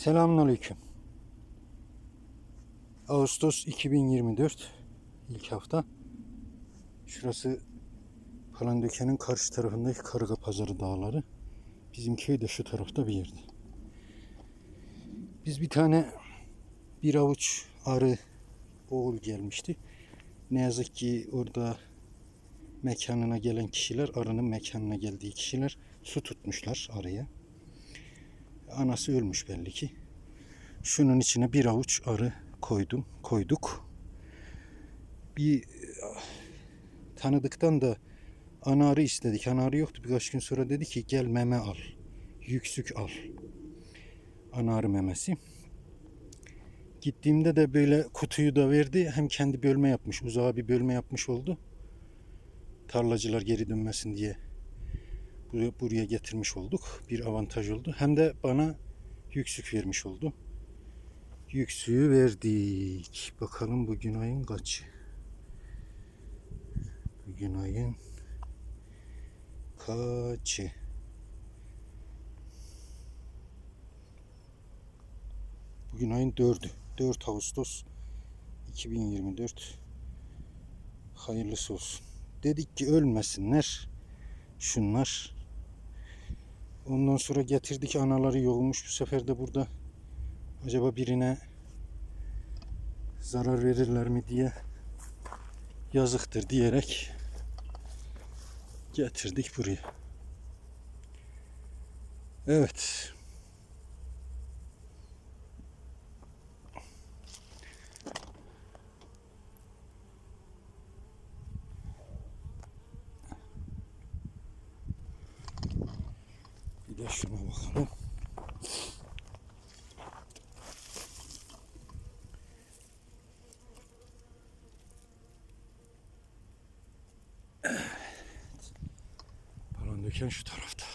Selamünaleyküm. Ağustos 2024 ilk hafta. Şurası Palandöken'in karşı tarafındaki Karga Pazarı dağları. Bizim köy de şu tarafta bir yerde. Biz bir tane bir avuç arı oğul gelmişti. Ne yazık ki orada mekanına gelen kişiler, arının mekanına geldiği kişiler su tutmuşlar arıya. Anası ölmüş belli ki. Şunun içine bir avuç arı koydum, koyduk. Bir tanıdıktan da ana arı istedik. Ana arı yoktu. Birkaç gün sonra dedi ki gel meme al. Yüksük al. Ana arı memesi. Gittiğimde de böyle kutuyu da verdi. Hem kendi bölme yapmış. Uzağa bir bölme yapmış oldu. Tarlacılar geri dönmesin diye buraya, getirmiş olduk. Bir avantaj oldu. Hem de bana yüksük vermiş oldu. Yüksüğü verdik. Bakalım bugün ayın kaçı? Bugün ayın kaçı? Bugün ayın 4'ü. 4 Ağustos 2024. Hayırlısı olsun. Dedik ki ölmesinler şunlar. Ondan sonra getirdik anaları yoğulmuş. Bu sefer de burada acaba birine zarar verirler mi diye yazıktır diyerek getirdik buraya. Evet. De şuna bakalım. Evet. Balon döken şu tarafta.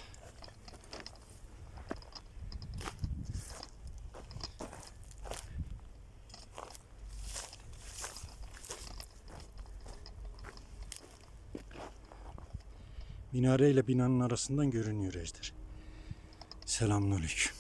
Minare ile binanın arasından görünüyor Ejder. Selamünaleyküm.